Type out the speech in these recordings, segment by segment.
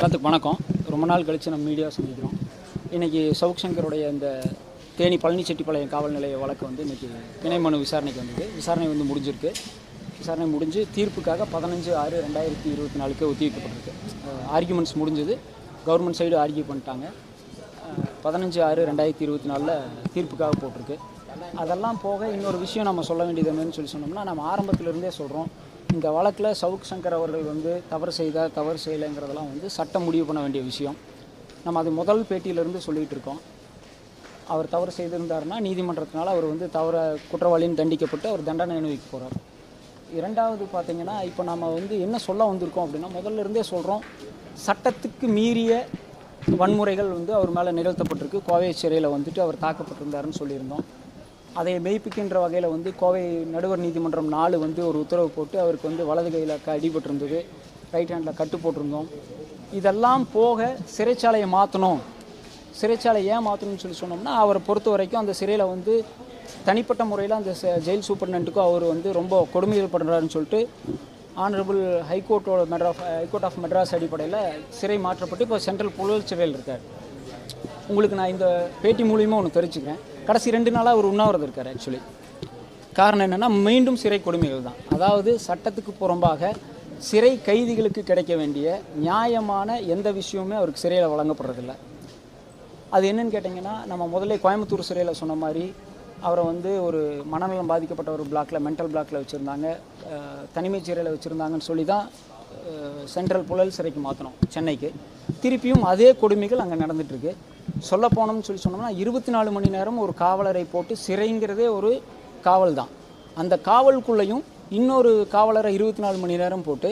எல்லாத்துக்கும் வணக்கம். ரொம்ப நாள் கழித்து நம்ம மீடியா சந்திக்கிறோம். இன்றைக்கி சவுக் சங்கருடைய இந்த தேனி பழனிச்செட்டிப்பாளையம் காவல் நிலைய வழக்கு வந்து இன்றைக்கி பிணை மனு விசாரணைக்கு வந்தது. விசாரணை வந்து முடிஞ்சிருக்கு. விசாரணை முடிஞ்சு தீர்ப்புக்காக பதினஞ்சு ஆறு ரெண்டாயிரத்தி இருபத்தி நாலுக்கு ஒத்திவைக்கப்பட்டிருக்கு. ஆர்கியூமெண்ட்ஸ் முடிஞ்சது. கவர்மெண்ட் சைடு ஆர்கியூ பண்ணிட்டாங்க. பதினஞ்சு ஆறு ரெண்டாயிரத்தி இருபத்தி நாலில் தீர்ப்புக்காக போட்டிருக்கு. அதெல்லாம் போக இன்னொரு விஷயம் நம்ம சொல்ல வேண்டியது என்னன்னு சொல்லி சொன்னோம்னா நம்ம ஆரம்பத்திலிருந்தே சொல்கிறோம் இந்த வழக்கில் சவுக் சங்கர் அவர்கள் வந்து தவறு செய்தார் தவறு செய்யலைங்கிறதெல்லாம் வந்து சட்டம் முடிவு பண்ண வேண்டிய விஷயம். நம்ம அது முதல் பேட்டியிலிருந்து சொல்லிகிட்டு இருக்கோம். அவர் தவறு செய்திருந்தார்னா நீதிமன்றத்தினால் அவர் வந்து தவற குற்றவாளின்னு தண்டிக்கப்பட்டு அவர் தண்டனை அனுபவிக்க போகிறார் இரண்டாவது பார்த்திங்கன்னா இப்போ நம்ம வந்து என்ன சொல்ல வந்திருக்கோம் அப்படின்னா முதல்ல இருந்தே சொல்கிறோம் சட்டத்துக்கு மீறிய வன்முறைகள் வந்து அவர் மேலே நிகழ்த்தப்பட்டிருக்கு. கோவை சிறையில் வந்துட்டு அவர் தாக்கப்பட்டிருந்தாருன்னு சொல்லியிருந்தோம். அதை மெய்ப்பிக்கின்ற வகையில் வந்து கோவை நடுவர் நீதிமன்றம் நாலு வந்து ஒரு உத்தரவு போட்டு அவருக்கு வந்து வலது கையில் க அடிபட்டிருந்தது. ரைட் ஹேண்டில் கட்டு போட்டிருந்தோம். இதெல்லாம் போக சிறைச்சாலையை மாற்றணும் சிறைச்சாலை ஏன் மாற்றணும்னு சொல்லி சொன்னோம்னா அவரை பொறுத்த வரைக்கும் அந்த சிறையில் வந்து தனிப்பட்ட முறையில் அந்த ச- ஜெயில் சூப்பர்டென்ட்டுக்கும் அவர் வந்து ரொம்ப கொடுமைகள் பண்ணுறாருன்னு சொல்லிட்டு honourable ஹைகோர்ட்டோட Madras high court of Madras அடிப்படையில் சிறை மாற்றப்பட்டு இப்போ சென்ட்ரல் புழல் சிறையில் இருக்கார். உங்களுக்கு நான் இந்த பேட்டி மூலியமாக ஒன்று தெரிஞ்சுக்கிறேன். கடைசி ரெண்டு நாளாக ஒரு உண்ணாவிரதம் இருக்கார் ஆக்சுவலி காரணம் என்னென்னா மீண்டும் சிறை கொடுமைகள் தான். அதாவது சட்டத்துக்கு புறம்பாக சிறை கைதிகளுக்கு கிடைக்க வேண்டிய நியாயமான எந்த விஷயமுமே அவருக்கு சிறையில் வழங்கப்படுறதில்ல. அது என்னன்னு கேட்டிங்கன்னா நம்ம முதல்ல கோயம்புத்தூர் சிறையில் சொன்ன மாதிரி அவரை வந்து ஒரு மனநலம் பாதிக்கப்பட்ட ஒரு பிளாக்ல மென்டல் பிளாக்ல வச்சுருந்தாங்க. தனிமை சிறையில் வச்சுருந்தாங்கன்னு சொல்லி தான் சென்ட்ரல் புழல் சிறைக்கு மாற்றணும் சென்னைக்கு. திருப்பியும் அதே கொடுமைகள் அங்கே நடந்துட்டுருக்கு சொல்ல போனோம்னு சொல்லி சொன்னோம்னா இருபத்தி நாலு மணி நேரம் ஒரு காவலரை போட்டு சிறைங்கிறதே ஒரு காவல் தான் அந்த காவலுக்குள்ளேயும் இன்னொரு காவலரை இருபத்தி நாலு மணி நேரம் போட்டு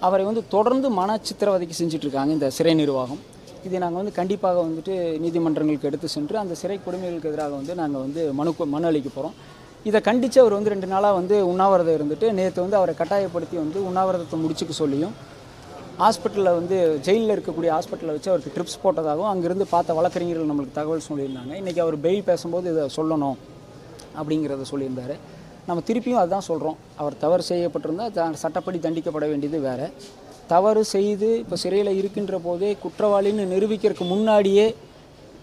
அவரை வந்து தொடர்ந்து மன சித்திரவதைக்கு செஞ்சுட்டு இருக்காங்க இந்த சிறை நிர்வாகம். இதை நாங்கள் வந்து கண்டிப்பாக வந்துட்டு நீதிமன்றங்களுக்கு எடுத்து சென்று அந்த சிறை கொடுமைகளுக்கு எதிராக வந்து நாங்கள் வந்து மனு மனு அளிக்க போகிறோம் இதை கண்டித்து அவர் வந்து ரெண்டு நாளாக வந்து உண்ணாவிரதம் இருந்துட்டு நேற்று வந்து அவரை கட்டாயப்படுத்தி வந்து உண்ணாவிரதத்தை முடிச்சுக்க சொல்லியும் ஹாஸ்பிட்டலில் வந்து ஜெயிலில் இருக்கக்கூடிய ஹாஸ்பிட்டலில் வச்சு அவருக்கு ட்ரிப்ஸ் போட்டதாகவும் அங்கேருந்து பார்த்த வழக்கறிஞர்கள் நம்மளுக்கு தகவல் சொல்லியிருந்தாங்க. இன்றைக்கி அவர் பெயில் பேசும்போது இதை சொல்லணும் அப்படிங்கிறத சொல்லியிருந்தார். நம்ம திருப்பியும் அதுதான் சொல்கிறோம் அவர் தவறு செய்யப்பட்டிருந்தால் த- சட்டப்படி தண்டிக்கப்பட வேண்டியது வேறு. தவறு செய்து இப்போ சிறையில் இருக்கின்ற போதே குற்றவாளின்னு நிரூபிக்கிறதுக்கு முன்னாடியே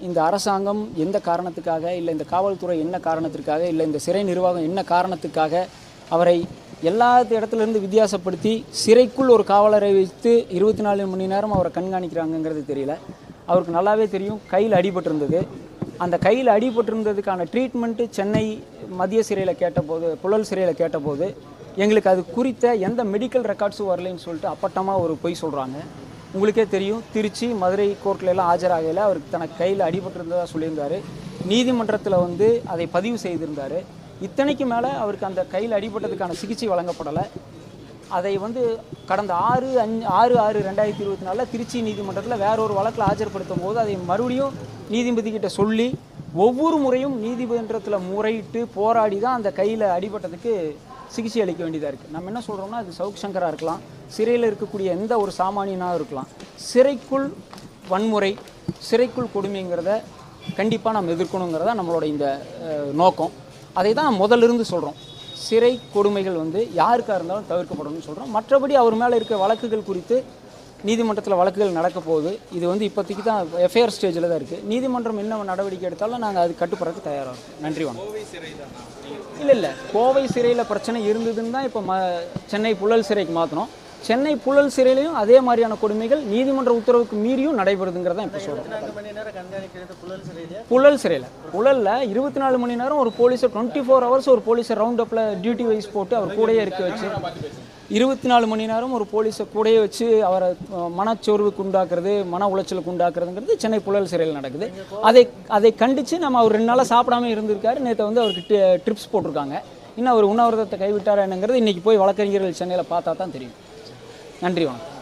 இந்த அரசாங்கம் எந்த காரணத்துக்காக இல்லை இந்த காவல்துறை என்ன காரணத்திற்காக இல்லை இந்த சிறை நிர்வாகம் என்ன காரணத்துக்காக அவரை எல்லா இடத்துலேருந்து வித்தியாசப்படுத்தி சிறைக்குள் ஒரு காவலரை வைத்து இருபத்தி நாலு மணி நேரம் அவரை கண்காணிக்கிறாங்கங்கிறது தெரியல. அவருக்கு நல்லாவே தெரியும். கையில் அடிபட்டிருந்தது அந்த கையில் அடிபட்டிருந்ததுக்கான ட்ரீட்மெண்ட்டு சென்னை மத்திய சிறையில் கேட்டபோது புழல் சிறையில் கேட்டபோது எங்களுக்கு அது குறித்த எந்த மெடிக்கல் ரெக்கார்ட்ஸும் வரலைன்னு சொல்லிட்டு அப்பட்டமாக ஒரு பொய் சொல்கிறாங்க உங்களுக்கே தெரியும். திருச்சி மதுரை கோர்ட்ல எல்லாம் ஆஜராகையில் அவருக்கு தனக்கு கையில் அடிபட்டிருந்ததாக சொல்லியிருந்தார். நீதிமன்றத்தில் வந்து அதை பதிவு செய்திருந்தார். இத்தனைக்கு மேலே அவருக்கு அந்த கையில் அடிபட்டதுக்கான சிகிச்சை வழங்கப்படலை. அதை வந்து கடந்த ஆறு அஞ்சு ஆறு ஆறு ரெண்டாயிரத்தி இருபத்தி நாலில் திருச்சி நீதிமன்றத்தில் வேற ஒரு வழக்கில் ஆஜர்படுத்தும் போது அதை மறுபடியும் நீதிபதி கிட்ட சொல்லி ஒவ்வொரு முறையும் நீதிமன்றத்தில் முறையிட்டு போராடி தான் அந்த கையில் அடிபட்டதுக்கு சிகிச்சை அளிக்க வேண்டியதாக இருக்குது நம்ம என்ன சொல்கிறோம்னா அது சவுக் சங்கராக இருக்கலாம். சிறையில் இருக்கக்கூடிய எந்த ஒரு சாமானியனாக இருக்கலாம். சிறைக்குள் வன்முறை சிறைக்குள் கொடுமைங்கிறத கண்டிப்பாக நம்ம எதிர்க்கணுங்கிறத நம்மளோட இந்த நோக்கம். அதை தான் முதல்ல இருந்து சொல்கிறோம் சிறை கொடுமைகள் வந்து யாருக்காக இருந்தாலும் தவிர்க்கப்படணும்னு சொல்கிறோம் மற்றபடி அவர் மேலே இருக்க வழக்குகள் குறித்து நீதிமன்றத்தில் வழக்குகள் நடக்க போகுது. இது வந்து இப்போதைக்கு தான் எஃப்ஐஆர் ஸ்டேஜில் தான் இருக்குது நீதிமன்றம் என்ன நடவடிக்கை எடுத்தாலும் நாங்கள் அது கட்டுப்படுறதுக்கு தயாராக இருக்கோம். நன்றி வணக்கம். இல்லை இல்லை. கோவை சிறையில் பிரச்சனை இருந்ததுன்னு தான் இப்போ ம சென்னை புழல் சிறைக்கு மாற்றினோம் சென்னை புழல் சிறையிலையும் அதே மாதிரியான கொடுமைகள் நீதிமன்ற உத்தரவுக்கு மீறியும் நடைபெறுதுங்கிறத இப்போ கண்காணிக்கிறது புழல் சிறையிலே? புழல் சிறையில். புழலில் இருபத்தி நாலு மணி நேரம் ஒரு போலீஸை டுவெண்ட்டி ஃபோர் ஹவர்ஸ் ஒரு போலீஸை ரவுண்ட் அப்பில் டியூட்டி வைஸ் போட்டு அவர் கூடயே இருக்க வச்சு இருபத்தி நாலு மணி நேரம் ஒரு போலீஸை கூடயே வச்சு அவரை மனச்சோர்வுக்கு உண்டாக்குறது மன உளைச்சலுக்கு உண்டாக்குறதுங்கிறது சென்னை புழல் சிறையில் நடக்குது. அதை அதை கண்டித்து நம்ம அவர் ரெண்டு நாளாக சாப்பிடாம இருந்திருக்காரு. நேற்று வந்து அவருக்கு ட்ரிப்ஸ் போட்டிருக்காங்க. இன்னும் அவர் உண்ணாவிரதத்தை கைவிட்டாரா என்னங்கிறது இன்றைக்கி போய் வழக்கறிஞர்கள் சென்னையில் பார்த்தா தான் தெரியும். நன்றி வணக்கம்.